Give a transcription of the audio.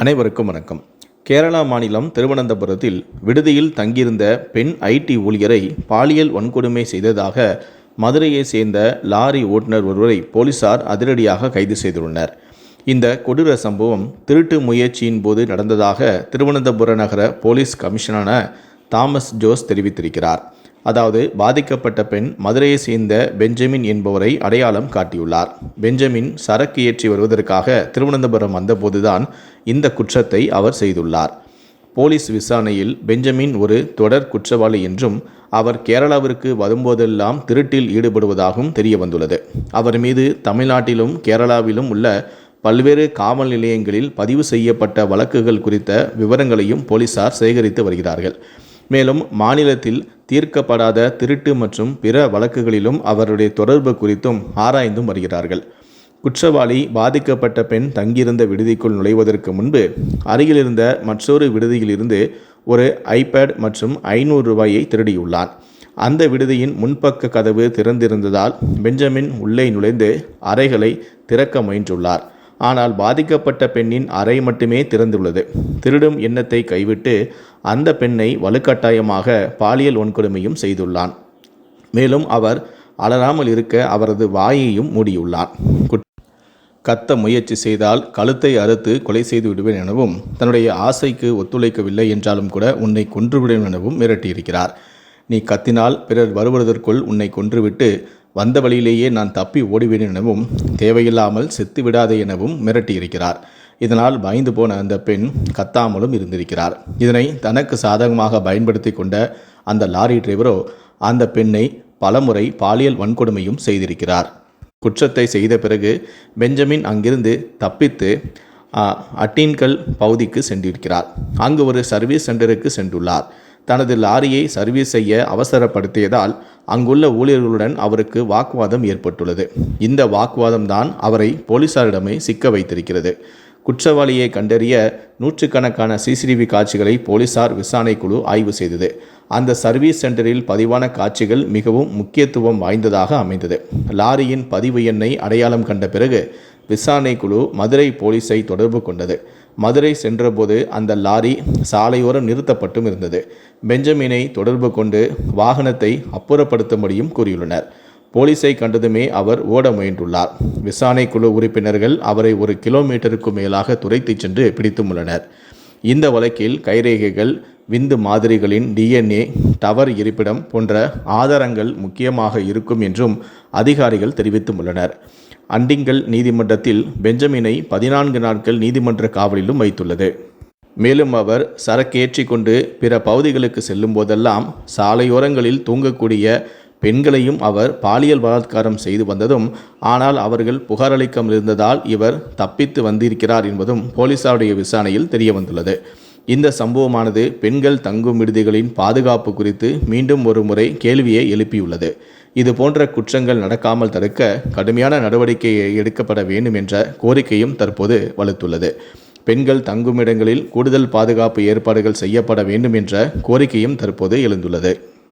அனைவருக்கும் வணக்கம். கேரளா மாநிலம் திருவனந்தபுரத்தில் விடுதியில் தங்கியிருந்த பெண் ஐடி ஊழியரை பாலியல் வன்கொடுமை செய்ததாக மதுரையை சேர்ந்த லாரி ஓட்டுநர் ஒருவரை போலீசார் அதிரடியாக கைது செய்துள்ளனர். இந்த கொடூர சம்பவம் திருட்டு முயற்சியின் போது நடந்ததாக திருவனந்தபுர நகர போலீஸ் கமிஷனரான தாமஸ் ஜோஸ் தெரிவித்திருக்கிறார். அதாவது பாதிக்கப்பட்ட பெண் மதுரையை சேர்ந்த பெஞ்சமின் என்பவரை அடையாளம் காட்டியுள்ளார். பெஞ்சமின் சரக்கு ஏற்றி வருவதற்காக திருவனந்தபுரம் வந்தபோதுதான் இந்த குற்றத்தை அவர் செய்துள்ளார். போலீஸ் விசாரணையில் பெஞ்சமின் ஒரு தொடர் குற்றவாளி என்றும் அவர் கேரளாவிற்கு வரும்போதெல்லாம் திருட்டில் ஈடுபடுவதாகவும் தெரிய வந்துள்ளது அவர் மீது தமிழ்நாட்டிலும் கேரளாவிலும் உள்ள பல்வேறு காவல் நிலையங்களில் பதிவு செய்யப்பட்ட வழக்குகள் குறித்த விவரங்களையும் போலீசார் சேகரித்து வருகிறார்கள். மேலும் மாநிலத்தில் தீர்க்கப்படாத திருட்டு மற்றும் பிற வழக்குகளிலும் அவருடைய தொடர்பு குறித்தும் ஆராய்ந்தும் வருகிறார்கள். குற்றவாளி பாதிக்கப்பட்ட பெண் தங்கியிருந்த விடுதிக்குள் நுழைவதற்கு முன்பு அருகிலிருந்த மற்றொரு விடுதியிலிருந்து ஒரு ஐபேட் மற்றும் ஐநூறு ரூபாயை திருடியுள்ளான். அந்த விடுதியின் முன்பக்க கதவு திறந்திருந்ததால் பெஞ்சமின் உள்ளே நுழைந்து அறைகளை திறக்க முயன்றுள்ளார். ஆனால் பாதிக்கப்பட்ட பெண்ணின் அறை மட்டுமே திறந்துள்ளது. திருடும் எண்ணத்தை கைவிட்டு அந்த பெண்ணை வலுக்கட்டாயமாக பாலியல் வன்கொடுமையும் செய்துள்ளான். மேலும் அவர் அலராமல் இருக்க அவரது வாயையும் மூடியுள்ளான். குட்- கத்த முயற்சி செய்தால் கழுத்தை அறுத்து கொலை செய்து விடுவேன் எனவும் தன்னுடைய ஆசைக்கு ஒத்துழைக்கவில்லை என்றாலும் கூட உன்னை கொன்றுவிடுவேன் எனவும் மிரட்டியிருக்கிறார். நீ கத்தினால் பிறர் வருவதற்குள் உன்னை கொன்றுவிட்டு வந்த வழியிலேயே நான் தப்பி ஓடிவேன் எனவும் தேவையில்லாமல் செத்து விடாதே எனவும் மிரட்டியிருக்கிறார். இதனால் பயந்து போன அந்த பெண் கத்தாமலும் இருந்திருக்கிறார். இதனை தனக்கு சாதகமாக பயன்படுத்தி கொண்ட அந்த லாரி டிரைவரோ அந்த பெண்ணை பலமுறை பாலியல் வன்கொடுமையும் செய்திருக்கிறார். குற்றத்தை செய்த பிறகு பெஞ்சமின் அங்கிருந்து தப்பித்து ஆ, அட்டீன்கல் பகுதிக்கு சென்றிருக்கிறார். அங்கு ஒரு சர்வீஸ் சென்டருக்கு சென்றுள்ளார். தனது லாரியை சர்வீஸ் செய்ய அவசரப்படுத்தியதால் அங்குள்ள ஊழியர்களுடன் அவருக்கு வாக்குவாதம் ஏற்பட்டுள்ளது. இந்த வாக்குவாதம் தான் அவரை போலீசாரிடமே சிக்க வைத்திருக்கிறது. குற்றவாளியை கண்டறிய நூற்றுக்கணக்கான சிசிடிவி காட்சிகளை போலீசார் விசாரணை குழு ஆய்வு செய்தது. அந்த சர்வீஸ் சென்டரில் பதிவான காட்சிகள் மிகவும் முக்கியத்துவம் வாய்ந்ததாக அமைந்தது. லாரியின் பதிவு எண்ணை அடையாளம் கண்ட பிறகு விசாரணை குழு மதுரை போலீஸை தொடர்பு கொண்டது. மதுரை சென்றபோது அந்த லாரி சாலையோரம் நிறுத்தப்பட்டும் இருந்தது. பெஞ்சமினை தொடர்பு கொண்டு வாகனத்தை அப்புறப்படுத்தும்படியும் கூறியுள்ளனர். போலீஸை கண்டதுமே அவர் ஓட முயன்றுள்ளார். விசாரணை குழு உறுப்பினர்கள் அவரை ஒரு கிலோமீட்டருக்கு மேலாக துரைத்துச் சென்று பிடித்தும் உள்ளனர். இந்த வழக்கில் கைரேகைகள் விந்து மாதிரிகளின் டிஎன்ஏ டவர் இருப்பிடம் போன்ற ஆதாரங்கள் முக்கியமாக இருக்கும் என்றும் அதிகாரிகள் தெரிவித்தும் உள்ளனர். அண்டிங்கல் நீதிமன்றத்தில் பெஞ்சமினை பதினான்கு நாட்கள் நீதிமன்ற காவலிலும் வைத்துள்ளது. மேலும் அவர் சரக்கேற்றி கொண்டு பிற பகுதிகளுக்கு செல்லும் போதெல்லாம் சாலையோரங்களில் தூங்கக்கூடிய பெண்களையும் அவர் பாலியல் பலாத்காரம் செய்து வந்ததும் ஆனால் அவர்கள் புகாரளிக்காமல் இருந்ததால் இவர் தப்பித்து வந்திருக்கிறார் என்பதும் போலீசாருடைய விசாரணையில் தெரியவந்துள்ளது. இந்த சம்பவமானது பெண்கள் தங்கும் விடுதிகளின் பாதுகாப்பு குறித்து மீண்டும் ஒரு முறை கேள்வியை எழுப்பியுள்ளது. இது போன்ற குற்றங்கள் நடக்காமல் தடுக்க கடுமையான நடவடிக்கை எடுக்கப்பட வேண்டும் என்ற கோரிக்கையும் தற்போது வலுத்துள்ளது. பெண்கள் தங்கும் இடங்களில் கூடுதல் பாதுகாப்பு ஏற்பாடுகள் செய்யப்பட வேண்டும் என்ற கோரிக்கையும் தற்போது எழுந்துள்ளது.